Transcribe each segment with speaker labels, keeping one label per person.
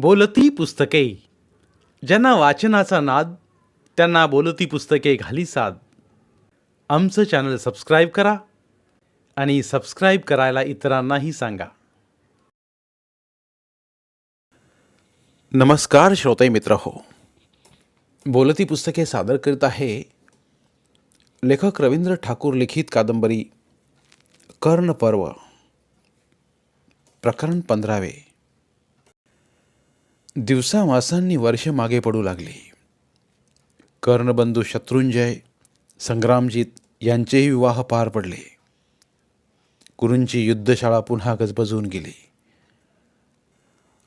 Speaker 1: बोलती पुस्तके. ज्यांना वाचनाचा नाद त्यांना बोलती पुस्तके घाली साद. आमचं चॅनल सबस्क्राईब करा आणि सबस्क्राईब करायला इतरांनाही सांगा. नमस्कार श्रोते मित्र हो. बोलती पुस्तके सादर करीत आहे लेखक रवींद्र ठाकूर लिखित कादंबरी कर्ण पर्व प्रकरण पंधरावे. दिवसामासांनी वर्ष मागे पडू लागली. कर्णबंधू शत्रुंजय संग्रामजीत यांचेही विवाह पार पडले. कुरूंची युद्धशाळा पुन्हा गजबजून गेली.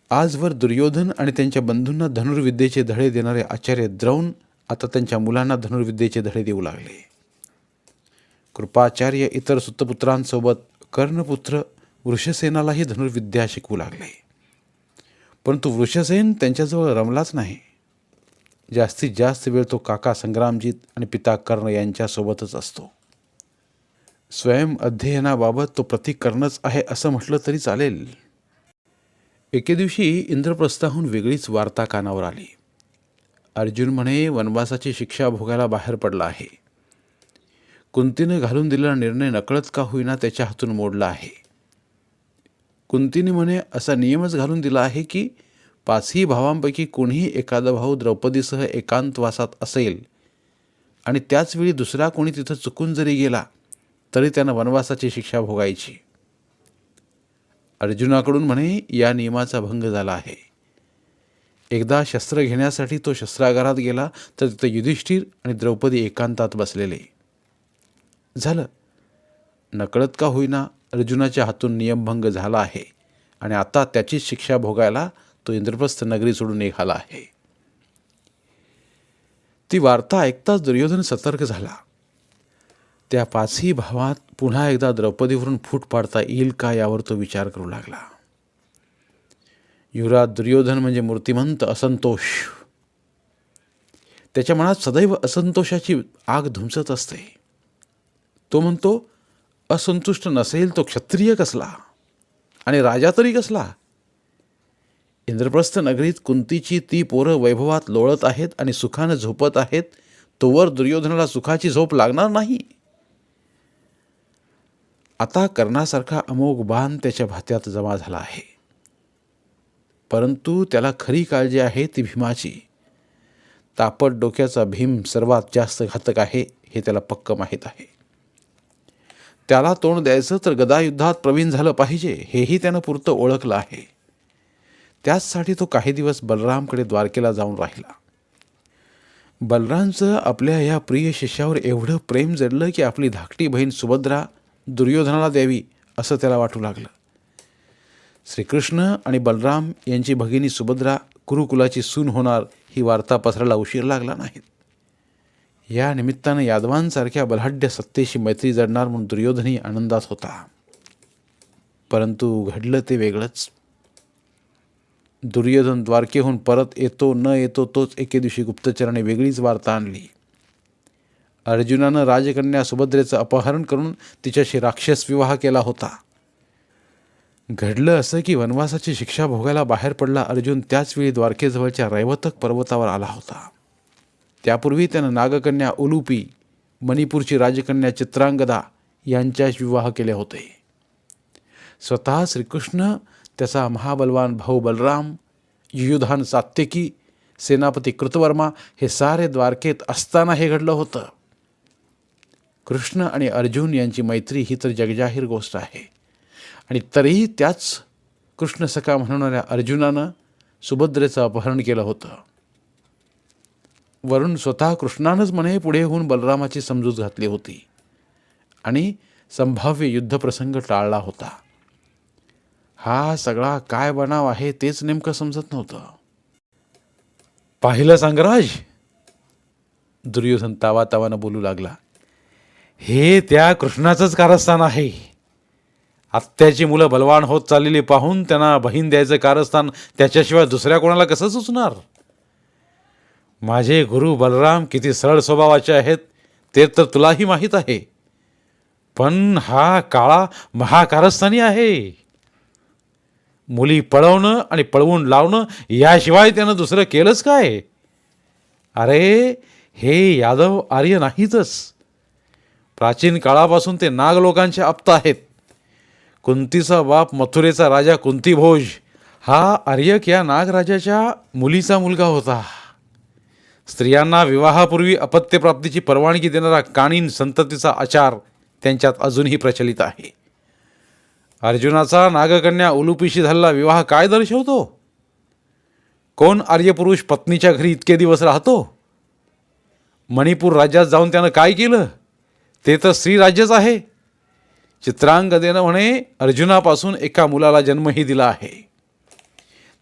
Speaker 1: आजवर दुर्योधन आणि त्यांच्या बंधूंना धनुर्विद्येचे धडे देणारे आचार्य द्रौण आता त्यांच्या मुलांना धनुर्विद्येचे धडे देऊ लागले. कृपाचार्य इतर सुतपुत्रांसोबत कर्णपुत्र वृषसेनालाही धनुर्विद्या शिकवू लागले. परंतु वृषसेन त्यांच्याजवळ रमलाच नाही. जास्तीत जास्त वेळ तो काका संग्रामजीत आणि पिता कर्ण यांच्यासोबतच असतो. स्वयं अध्ययनाबाबत तो प्रतीक कर्णच आहे असं म्हटलं तरी चालेल. एके दिवशी इंद्रप्रस्थाहून वेगळीच वार्ता कानावर आली. अर्जुन म्हणे वनवासाची शिक्षा भोगायला बाहेर पडला आहे. कुंतीनं घालून दिलेला निर्णय नकळत का होईना त्याच्या हातून मोडला आहे. कुंतीने म्हणे असा नियमच घालून दिला आहे की पाचही भावांपैकी कोणीही एखादा भाऊ द्रौपदीसह एकांतवासात असेल आणि त्याच वेळी दुसरा कोणी तिथं चुकून जरी गेला तरी त्यानं वनवासाची शिक्षा भोगायची. अर्जुनाकडून म्हणे या नियमाचा भंग झाला आहे. एकदा शस्त्र घेण्यासाठी तो शस्त्रागारात गेला तर तिथं युधिष्ठिर आणि द्रौपदी एकांतात बसलेले. झालं. नकळत का होईना अर्जुनाच्या हातून नियमभंग झाला आहे आणि आता त्याचीच शिक्षा भोगायला तो इंद्रप्रस्थ नगरी सोडून निघाला आहे. ती वार्ता ऐकताच दुर्योधन सतर्क झाला. त्या पाचही भावात पुन्हा एकदा द्रौपदीवरून फूट पाडता येईल का यावर तो विचार करू लागला. युवराज दुर्योधन म्हणजे मूर्तिमंत असंतोष. त्याच्या मनात सदैव असंतोषाची आग धुमसत असते. तो म्हणतो असंतुष्ट नसेल तो क्षत्रिय कसला? आणि राजा तरी कसला? इंद्रप्रस्थ नगरीत कुंतीची ती पोरं वैभवात लोळत आहेत आणि सुखानं झोपत आहेत तोवर दुर्योधनाला सुखाची झोप लागणार नाही. आता कर्णासारखा अमोघ बाण त्याच्या भात्यात जमा झाला आहे. परंतु त्याला खरी काळजी आहे ती भीमाची. तापट डोक्याचा भीम सर्वात जास्त घातक आहे हे त्याला पक्क माहीत आहे. त्याला तोंड द्यायचं तर गदायुद्धात प्रवीण झालं पाहिजे हेही त्यानं पुरतं ओळखलं आहे. त्याचसाठी तो काही दिवस बलरामकडे द्वारकेला जाऊन राहिला. बलरामचं आपल्या या प्रिय शिष्यावर एवढं प्रेम जडलं की आपली धाकटी बहीण सुभद्रा दुर्योधनाला द्यावी असं त्याला वाटू लागलं. श्रीकृष्ण आणि बलराम यांची भगिनी सुभद्रा कुरुकुलाची सून होणार ही वार्ता पसरायला उशीर लागला नाहीत. या निमित्तानं यादवांसारख्या बलाढ्य सत्तेशी मैत्री जडणार म्हणून दुर्योधनही आनंदात होता. परंतु घडलं ते वेगळंच. दुर्योधन द्वारकेहून परत येतो न येतो तोच एके दिवशी गुप्तचराने वेगळीच वार्ता आणली. अर्जुनानं राजकन्या सुभद्रेचं अपहरण करून तिच्याशी राक्षस विवाह केला होता. घडलं असं की वनवासाची शिक्षा भोगायला बाहेर पडला अर्जुन त्याचवेळी द्वारकेजवळच्या रैवतक पर्वतावर आला होता. त्यापूर्वी त्यानं नागकन्या उलुपी मणिपूरची राजकन्या चित्रांगदा यांच्याशी विवाह केले होते. स्वतः श्रीकृष्ण त्याचा महाबलवान भाऊ बलराम युयुधान सात्यकी सेनापती कृतवर्मा हे सारे द्वारकेत असताना हे घडलं होतं. कृष्ण आणि अर्जुन यांची मैत्री ही तर जगजाहीर गोष्ट आहे. आणि तरीही त्याच कृष्ण सखा म्हणणाऱ्या अर्जुनानं सुभद्रेचं अपहरण केलं होतं. वरून स्वतः कृष्णानंच म्हणे पुढे होऊन बलरामाची समजूत घातली होती. आणि संभाव्य युद्धप्रसंग टाळला होता. हा सगळा काय बनाव आहे तेच नेमकं समजत नव्हतं. पाहिलं सांगराज? दुर्योधन तावा तावानं बोलू लागला. हे त्या कृष्णाचंच कारस्थान आहे. आत्याची मुलं बलवान होत चाललेली पाहून त्यांना बहीण द्यायचं कारस्थान त्याच्याशिवाय दुसऱ्या कोणाला कसं सुचणार? माझे गुरु बलराम किती सरळ स्वभावाचे आहेत ते तर तुलाही माहीत आहे. पण हा काळा महाकारस्थानी आहे. मुली पळवणं आणि पळवून लावणं याशिवाय त्यानं दुसरं केलंच काय? अरे हे यादव आर्य नाहीतच. प्राचीन काळापासून ते नाग लोकांचे आप्त आहेत. कुंतीचा बाप मथुरेचा राजा कुंतीभोज हा आर्यक या नागराजाच्या मुलीचा मुलगा होता. स्त्रियांना विवाहापूर्वी अपत्यप्राप्तीची परवानगी देणारा काणीन संततीचा आचार त्यांच्यात अजूनही प्रचलित आहे. अर्जुनाचा नागकन्या उलुपीशी झालेला विवाह काय दर्शवतो? कोण आर्यपुरुष पत्नीच्या घरी इतके दिवस राहतो? मणिपूर राज्यात जाऊन त्यानं काय केलं? ते तर स्त्रीराज्यच आहे. चित्रांगदेनं म्हणे अर्जुनापासून एका मुलाला जन्मही दिला आहे.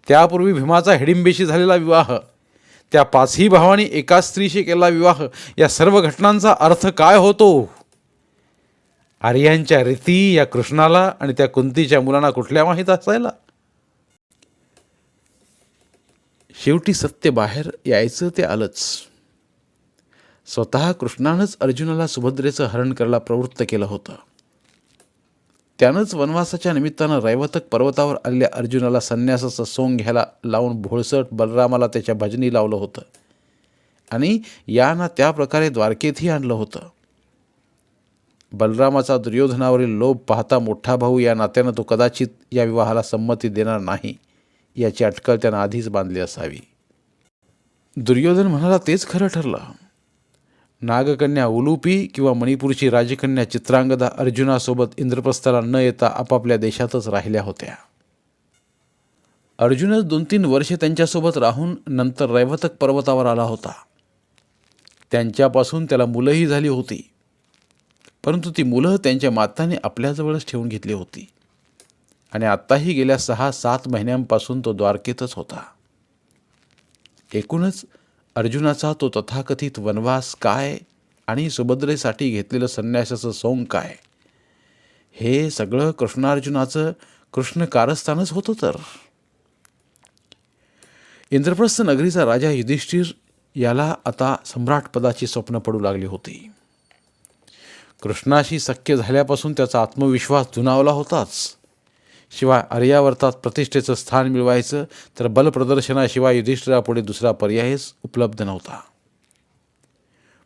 Speaker 1: त्यापूर्वी भीमाचा हिडिंबेशी झालेला विवाह त्या पाचही भावांनी एका स्त्रीशी केला विवाह या सर्व घटनांचा अर्थ काय होतो? आर्यांच्या रीती या कृष्णाला आणि त्या कुंतीच्या मुलांना कुठल्या माहीत असायला? शेवटी सत्य बाहेर यायचं ते आलंच. स्वतः कृष्णानंच अर्जुनाला सुभद्रेचं हरण करायला प्रवृत्त केलं होतं. त्यानंच वनवासाच्या निमित्तानं रैवतक पर्वतावर आलेल्या अर्जुनाला संन्यासाचं सोंग घ्यायला लावून भोळसट बलरामाला त्याच्या भजनी लावलं होतं. आणि यांना त्या प्रकारे द्वारकेतही आणलं होतं. बलरामाचा दुर्योधनावरील लोभ पाहता मोठा भाऊ या नात्यानं तो कदाचित या विवाहाला संमती देणार नाही. याची अटकळ त्यानं आधीच बांधली असावी. दुर्योधन म्हणाला तेच खरं ठरलं. नागकन्या उलुपी किंवा मणिपूरची राजकन्या चित्रांगदा अर्जुनासोबत इंद्रप्रस्थाला न येता आपापल्या देशातच राहिल्या होत्या. अर्जुनच दोन तीन वर्षे त्यांच्यासोबत राहून नंतर रैवतक पर्वतावर आला होता. त्यांच्यापासून त्याला मुलंही झाली होती. परंतु ती मुलं त्यांच्या माताने आपल्याजवळच ठेवून घेतली होती. आणि आत्ताही गेल्या सहा सात महिन्यांपासून तो द्वारकेतच होता. एकूणच अर्जुनाचा तो तथाकथित वनवास काय आणि सुभद्रेसाठी घेतलेलं संन्यासाचं सोंग काय? हे सगळं कृष्णार्जुनाचं कृष्ण कारस्थानच होतं तर. इंद्रप्रस्थ नगरीचा राजा युधिष्ठिर याला आता सम्राटपदाची स्वप्न पडू लागली होती. कृष्णाशी सख्य झाल्यापासून त्याचा आत्मविश्वास जुनावला होताच. शिवाय आर्यावर्तात प्रतिष्ठेचं स्थान मिळवायचं तर बलप्रदर्शनाशिवाय युधिष्ठिरापुढे दुसरा पर्यायच उपलब्ध नव्हता.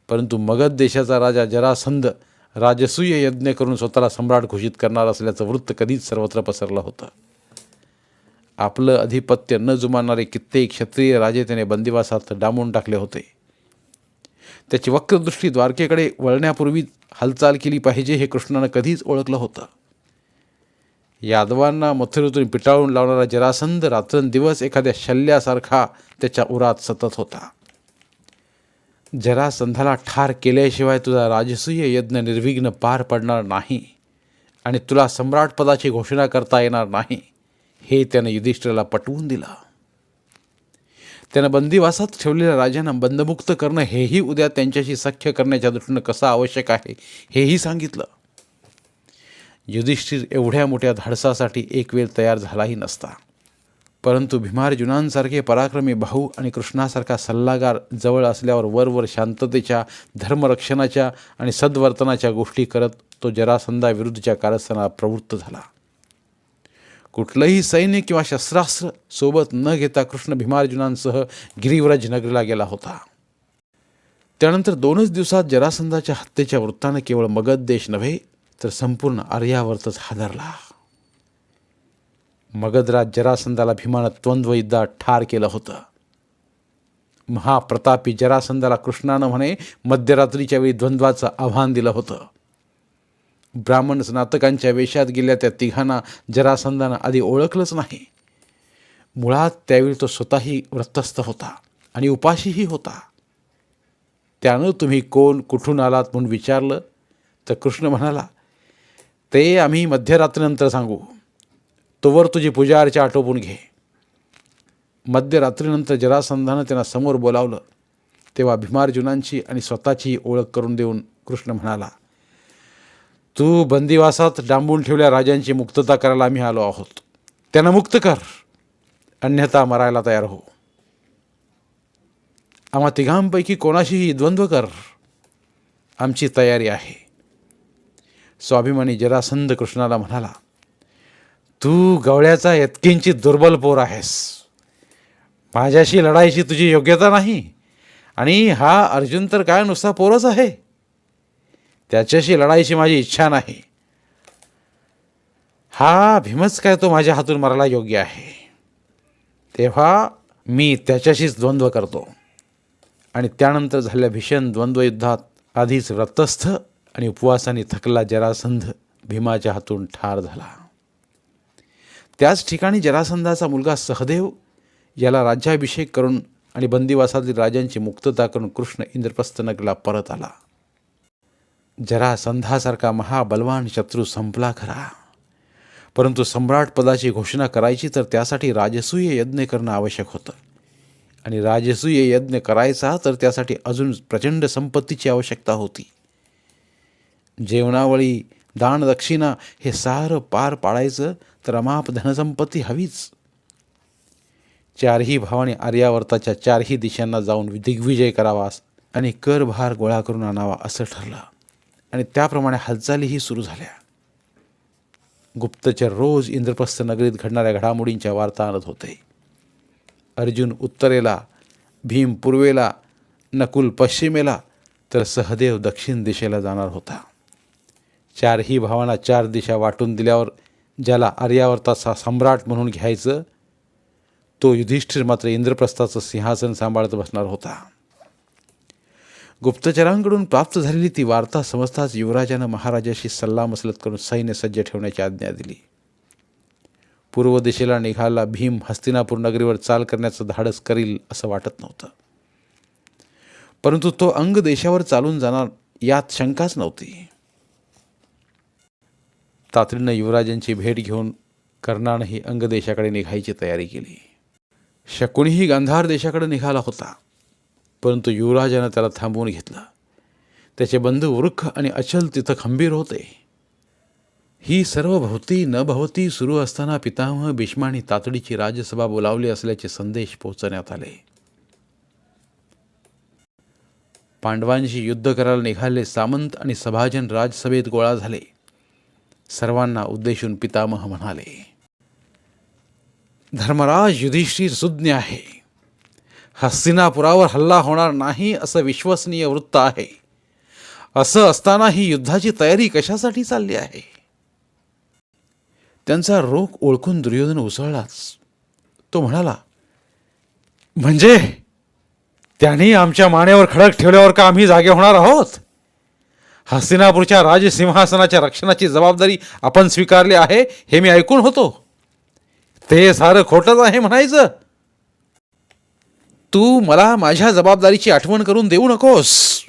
Speaker 1: परंतु मगध देशाचा राजा जरासंध राजसूय यज्ञ करून स्वतःला सम्राट घोषित करणार असल्याचं वृत्त कधीच सर्वत्र पसरलं होतं. आपलं अधिपत्य न जुमानणारे कित्येक क्षत्रिय राजे त्याने बंदिवासात डांबून टाकले होते. त्याची वक्रदृष्टी द्वारकेकडे वळण्यापूर्वी हालचाल केली पाहिजे हे कृष्णानं कधीच ओळखलं होतं. यादवांना मथुरेतून पिटाळून लावणारा जरासंध रात्रंदिवस एखाद्या शल्ल्यासारखा त्याच्या उरात सतत होता. जरासंधाला ठार केल्याशिवाय तुझा राजसूय यज्ञ निर्विघ्न पार पडणार नाही आणि तुला सम्राटपदाची घोषणा करता येणार नाही हे त्यानं युधिष्ठिराला पटवून दिलं. त्यानं बंदिवासात ठेवलेल्या राजांना बंदमुक्त करणं हेही उद्या त्यांच्याशी सख्य करण्याच्या दृष्टीनं कसं आवश्यक आहे हेही सांगितलं. युधिष्ठिर एवढ्या मोठ्या धाडसासाठी एक वेळ तयार झालाही नसता. परंतु भीमार्जुनांसारखे पराक्रमी भाऊ आणि कृष्णासारखा सल्लागार जवळ असल्यावर वरवर शांततेच्या धर्मरक्षणाच्या आणि सद्वर्तनाच्या गोष्टी करत तो जरासंधाविरुद्धच्या कारस्थानात प्रवृत्त झाला. कुठलंही सैन्य किंवा शस्त्रास्त्र सोबत न घेता कृष्ण भीमार्जुनांसह गिरिव्रज नगरीला गेला होता. त्यानंतर दोनच दिवसात जरासंधाच्या हत्येच्या वृत्तानं केवळ मगध देश नव्हे तर संपूर्ण आर्यावर्तच हादरला. मगधराज जरासंधाला भीमानं द्वंद्व युद्धात ठार केलं होतं. महाप्रतापी जरासंधाला कृष्णानं म्हणे मध्यरात्रीच्या वेळी द्वंद्वाचं आव्हान दिलं होतं. ब्राह्मण स्नातकांच्या वेशात गेल्या त्या तिघांना जरासंधानं आधी ओळखलंच नाही. मुळात त्यावेळी तो स्वतःही व्रतस्थ होता आणि उपाशीही होता. त्यानं तुम्ही कोण कुठून आलात म्हणून विचारलं तर कृष्ण म्हणाला ते आम्ही मध्यरात्रीनंतर सांगू. तोवर तुझी पूजा अर्चा आटोपून घे. मध्यरात्रीनंतर जरासंधानं त्यांना समोर बोलावलं. तेव्हा भीमार्जुनांची आणि स्वतःची ओळख करून देऊन कृष्ण म्हणाला तू बंदिवासात डांबून ठेवल्या राजांची मुक्तता करायला आम्ही आलो आहोत. त्यांना मुक्त कर. अन्यथा मरायला तयार हो. आम्हा तिघांपैकी कोणाशीही द्वंद्व कर. आमची तयारी आहे. स्वाभिमानी जरासंध कृष्णाला म्हणाला तू गवळ्याचा यत्किंचित दुर्बल पोर आहेस. माझ्याशी लढायची तुझी योग्यता नाही आणि हा अर्जुन तर काय नुसता पोरच आहे. त्याच्याशी लढायची माझी इच्छा नाही. हा भीमच काय तो माझ्या हातून मरायला योग्य आहे. तेव्हा मी त्याच्याशीच द्वंद्व करतो. आणि त्यानंतर झालेल्या भीषण द्वंद्वयुद्धात आधीच व्रतस्थ आणि उपवासाने थकला जरासंध भीमाच्या हातून ठार झाला. त्याच ठिकाणी जरासंधाचा मुलगा सहदेव याला राज्याभिषेक करून आणि बंदिवासातील राजांची मुक्तता करून कृष्ण इंद्रप्रस्थनगरला परत आला. जरासंधासारखा महाबलवान शत्रू संपला खरा. परंतु सम्राट पदाची घोषणा करायची तर त्यासाठी राजसूय यज्ञ करणं आवश्यक होतं. आणि राजसूय यज्ञ करायचा तर त्यासाठी अजून प्रचंड संपत्तीची आवश्यकता होती. जेवणावळी दानदक्षिणा हे सारं पार पाडायचं तर अमाप धनसंपत्ती हवीच. चारही भावाने आर्यावर्ताच्या चारही दिशांना जाऊन दिग्विजय करावास आणि करभार गोळा करून आणावा असं ठरलं. आणि त्याप्रमाणे हालचालीही सुरू झाल्या. गुप्तचर रोज इंद्रप्रस्थ नगरीत घडणाऱ्या घडामोडींच्या वार्ता आणत होते. अर्जुन उत्तरेला भीम पूर्वेला नकुल पश्चिमेला तर सहदेव दक्षिण दिशेला जाणार होता. चारही भावांना चार दिशा वाटून दिल्यावर ज्याला आर्यावर्ताचा सम्राट म्हणून घ्यायचं तो युधिष्ठिर मात्र इंद्रप्रस्थाचं सिंहासन सांभाळत बसणार होता. गुप्तचरांकडून प्राप्त झालेली ती वार्ता समजताच युवराजानं महाराजाशी सल्लामसलत करून सैन्य सज्ज ठेवण्याची आज्ञा दिली. पूर्व दिशेला निघाला भीम हस्तिनापूर नगरीवर चाल करण्याचं धाडस करील असं वाटत नव्हतं. परंतु तो अंग देशावर चालून जाणार यात शंकाच नव्हती. तातडीनं युवराजांची भेट घेऊन कर्णानंही अंग देशाकडे निघायची तयारी केली. शकुनीही गांधार देशाकडे निघाला होता परंतु युवराजानं त्याला थांबवून घेतलं. त्याचे बंधू वृक्ष आणि अचल तिथं खंबीर होते. ही सर्व भवती न भवती सुरू असताना पितामह भीष्माने तातडीची राजसभा बोलावली असल्याचे संदेश पोहोचवण्यात आले. पांडवांशी युद्ध करायला निघाले सामंत आणि सभाजन राजसभेत गोळा झाले. सर्वांना उद्देशून पितामह म्हणाले धर्मराज युधिष्ठिर सुज्ञ आहे. हस्तिनापुरावर हल्ला होणार नाही असं विश्वसनीय वृत्त आहे. असं असताना ही युद्धाची तयारी कशासाठी चालली आहे? त्यांचा रोख ओळखून दुर्योधन उसळलाच. तो म्हणाला म्हणजे? त्यांनी आमच्या मानेवर खडक ठेवल्यावर का आम्ही जागे होणार आहोत? हस्तिनापूरच्या राजसिंहासनाच्या रक्षणाची जबाबदारी आपण स्वीकारली आहे हे मी ऐकून होतो. ते सारं खोटंच आहे म्हणायचं. तू मला माझ्या जबाबदारीची आठवण करून देऊ नकोस.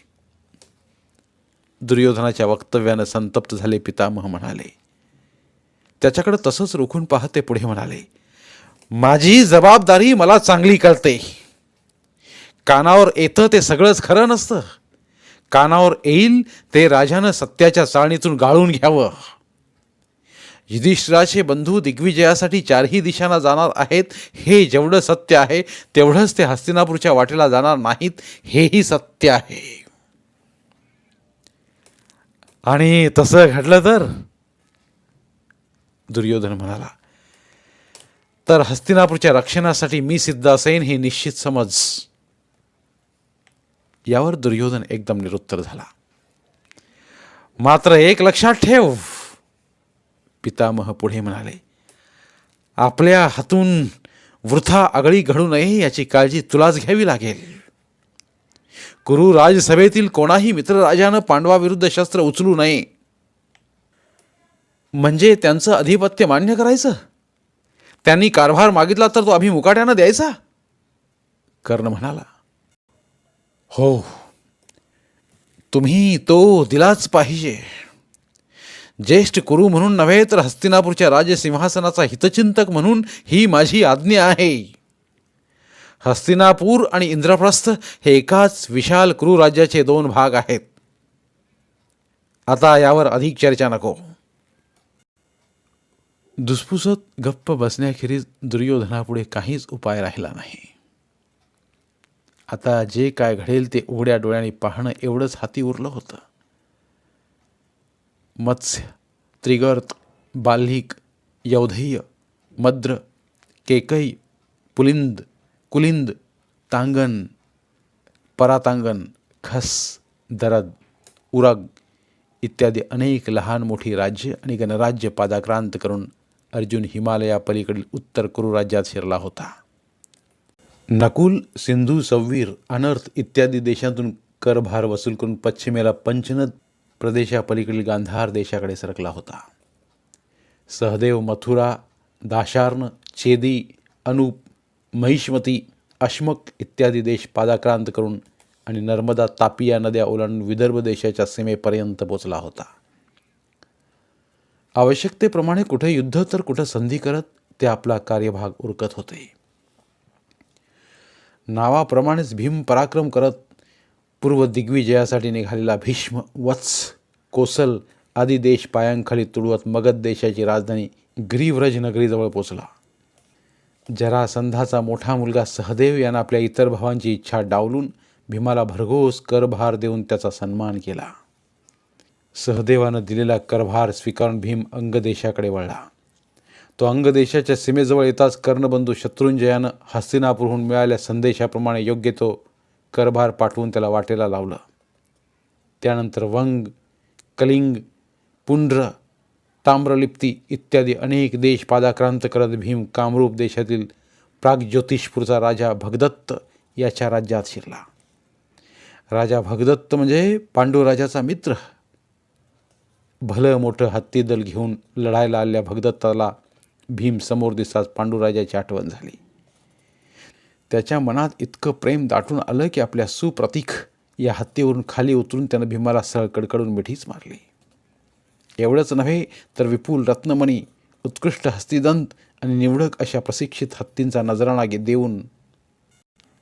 Speaker 1: दुर्योधनाच्या वक्तव्यानं संतप्त झाले पितामह म्हणाले. त्याच्याकडे तसंच रोखून पाहत ते पुढे म्हणाले. माझी जबाबदारी मला चांगली कळते. कानावर येतं ते सगळंच खरं नसतं. कानावर येईल ते राजानं सत्याच्या चाळणीतून गाळून घ्यावं. युधिष्ठिराचे बंधू दिग्विजयासाठी चारही दिशांना जाणार आहेत. हे जेवढं सत्य आहे तेवढंच ते हस्तिनापूरच्या वाटेला जाणार नाहीत. हेही सत्य आहे. आणि तसं घडलं तर? दुर्योधन म्हणाला तर हस्तिनापूरच्या रक्षणासाठी मी सिद्ध असेन हे निश्चित समज यावर दुर्योधन एकदम निरुत्तर झाला. मात्र एक लक्षात ठेव पितामह पुढे म्हणाले आपल्या हातून वृथा आगळी घडू नये याची काळजी तुलाच घ्यावी लागेल. कुरु राजसभेतील कोणाही मित्रराजानं पांडवाविरुद्ध शस्त्र उचलू नये. म्हणजे त्यांचं अधिपत्य मान्य करायचं? त्यांनी कारभार मागितला तर तो अभिमुकाट्यानं द्यायचा? कर्ण म्हणाला हो. तुम्ही तो दिलाच पाहिजे. ज्येष्ठ कुरू म्हणून नव्हे तर हस्तिनापूरच्या राजसिंहासनाचा हितचिंतक म्हणून ही माझी आज्ञा आहे. हस्तिनापूर आणि इंद्रप्रस्थ हे एकाच विशाल कुरु राज्याचे दोन भाग आहेत. आता यावर अधिक चर्चा नको. दुसफुसत गप्प बसण्याखेरीज दुर्योधनापुढे काहीच उपाय राहिला नाही. आता जे काय घडेल ते उघड्या डोळ्यांनी पाहणं एवढंच हाती उरलं होतं. मत्स्य त्रिगर्त बाल्हिक यौधेय मद्र केकई पुलिंद कुलिंद तांगन परातांगण खस दरद उरग इत्यादी अनेक लहान मोठी राज्य आणि गणराज्य पादाक्रांत करून अर्जुन हिमालयापलीकडील उत्तर कुरु राज्यात शिरला होता. नकुल सिंधू सव्वीर अनर्थ इत्यादी देशातून करभार वसूल करून पश्चिमेला पंचनद प्रदेशापलीकडील गांधार देशाकडे सरकला होता. सहदेव मथुरा दाशार्ण चेदी अनूप महिष्मती अश्मक इत्यादी देश पादाक्रांत करून आणि नर्मदा तापी या नद्या ओलांडून विदर्भ देशाच्या सीमेपर्यंत पोचला होता. आवश्यकतेप्रमाणे कुठे युद्ध तर कुठं संधी करत ते आपला कार्यभाग उरकत होते. नावाप्रमाणेच भीम पराक्रम करत पूर्व दिग्विजयासाठी निघालेला भीष्म वत्स कोसल आदी देश पायांखाली तुडवत मगध देशाची राजधानी ग्रीव्रज नगरीजवळ पोचला. जरासंधाचा मोठा मुलगा सहदेव यानं आपल्या इतर भावांची इच्छा डावलून भीमाला भरघोस करभार देऊन त्याचा सन्मान केला. सहदेवानं दिलेला करभार स्वीकारून भीम अंगदेशाकडे वळला. तो अंगदेशाच्या सीमेजवळ येताच कर्णबंधू शत्रुंजयानं हस्तिनापूरहून मिळाल्या संदेशाप्रमाणे योग्य तो करभार पाठवून त्याला वाटेला लावलं. त्यानंतर वंग कलिंग पुंड्र ताम्रलिप्ती इत्यादी अनेक देश पादाक्रांत करत भीम कामरूप देशातील प्रागज्योतिषपूरचा राजा भगदत्त याच्या राज्यात शिरला. राजा भगदत्त म्हणजे पांडुराजाचा मित्र. भलं मोठं हत्तीदल घेऊन लढायला आलेल्या भगदत्ताला भीम समोर दिसताच पांडुराजाची आठवण झाली. त्याच्या मनात इतकं प्रेम दाटून आलं की आपल्या सुप्रतीक या हत्तीवरून खाली उतरून त्यानं भीमाला सहळ कडकडून मिठीच मारली. एवढंच नव्हे तर विपुल रत्नमणी उत्कृष्ट हस्तिदंत आणि निवडक अशा प्रशिक्षित हत्तींचा नजराणा देऊन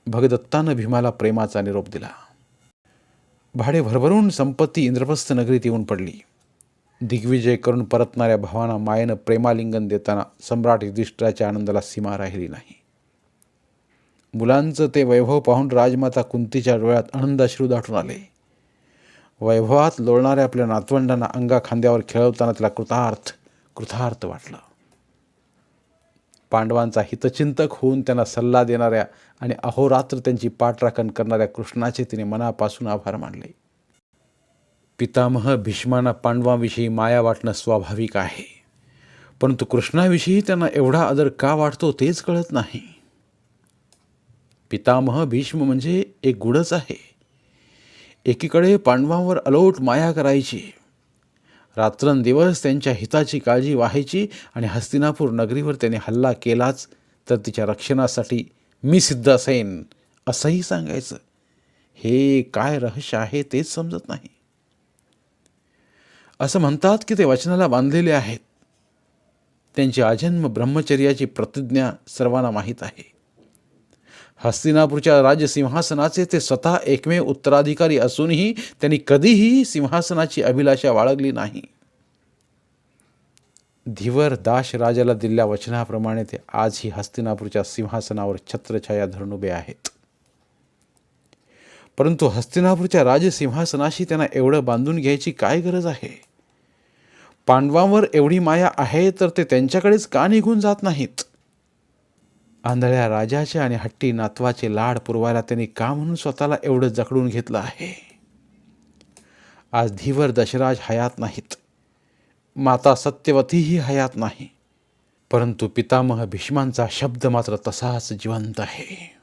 Speaker 1: भगदत्तानं भीमाला प्रेमाचा निरोप दिला. भाडे भरभरून संपत्ती इंद्रप्रस्थ नगरीत येऊन पडली. दिग्विजय करून परतणाऱ्या भावांना मायेनं प्रेमालिंगन देताना सम्राट युधिष्ठिराच्या आनंदाला सीमा राहिली नाही. मुलांचं ते वैभव पाहून राजमाता कुंतीच्या डोळ्यात आनंदाश्रू दाटून आले. वैभवात लोळणाऱ्या आपल्या नातवंडांना अंगा खांद्यावर खेळवताना तिला कृतार्थ कृतार्थ वाटलं. पांडवांचा हितचिंतक होऊन त्यांना सल्ला देणाऱ्या आणि अहोरात्र त्यांची पाठराखण करणाऱ्या कृष्णाचे तिने मनापासून आभार मानले. पितामह भीष्मांना पांडवांविषयी माया वाटणं स्वाभाविक आहे. परंतु कृष्णाविषयी त्यांना एवढा आदर का वाटतो तेच कळत नाही. पितामह भीष्म म्हणजे एक गुडच आहे. एकीकडे पांडवांवर अलोट माया करायची. रात्रंदिवस त्यांच्या हिताची काळजी व्हायची आणि हस्तिनापूर नगरीवर त्याने हल्ला केलाच तर तिच्या रक्षणासाठी मी सिद्ध असेन असंही सांगायचं. हे काय रहस्य आहे तेच समजत नाही. असं म्हणतात की ते वचनाला बांधलेले आहेत. त्यांची आजन्म ब्रह्मचर्याची प्रतिज्ञा सर्वांना माहीत आहे. हस्तिनापूरच्या राजसिंहासनाचे ते स्वतः एकमेव उत्तराधिकारी असूनही त्यांनी कधीही सिंहासनाची अभिलाषा बाळगली नाही. धीवर दाश राजाला दिलेल्या वचनाप्रमाणे ते आजही हस्तिनापूरच्या सिंहासनावर छत्रछाया धरून उभे आहेत. परंतु हस्तिनापूरच्या राजसिंहासनाशी त्यांना एवढं बांधून घ्यायची काय गरज आहे? पांडवांवर एवढी माया आहे तर ते त्यांच्याकडेच का निघून जात नाहीत? आंधळ्या राजाचे आणि हट्टी नातवाचे लाड पुरवायला त्यांनी का म्हणून स्वतःला एवढं जखडून घेतलं आहे? आज धीवर दशराज हयात नाहीत. माता सत्यवतीही हयात नाही. परंतु पितामह भीष्मांचा शब्द मात्र तसाच जिवंत आहे.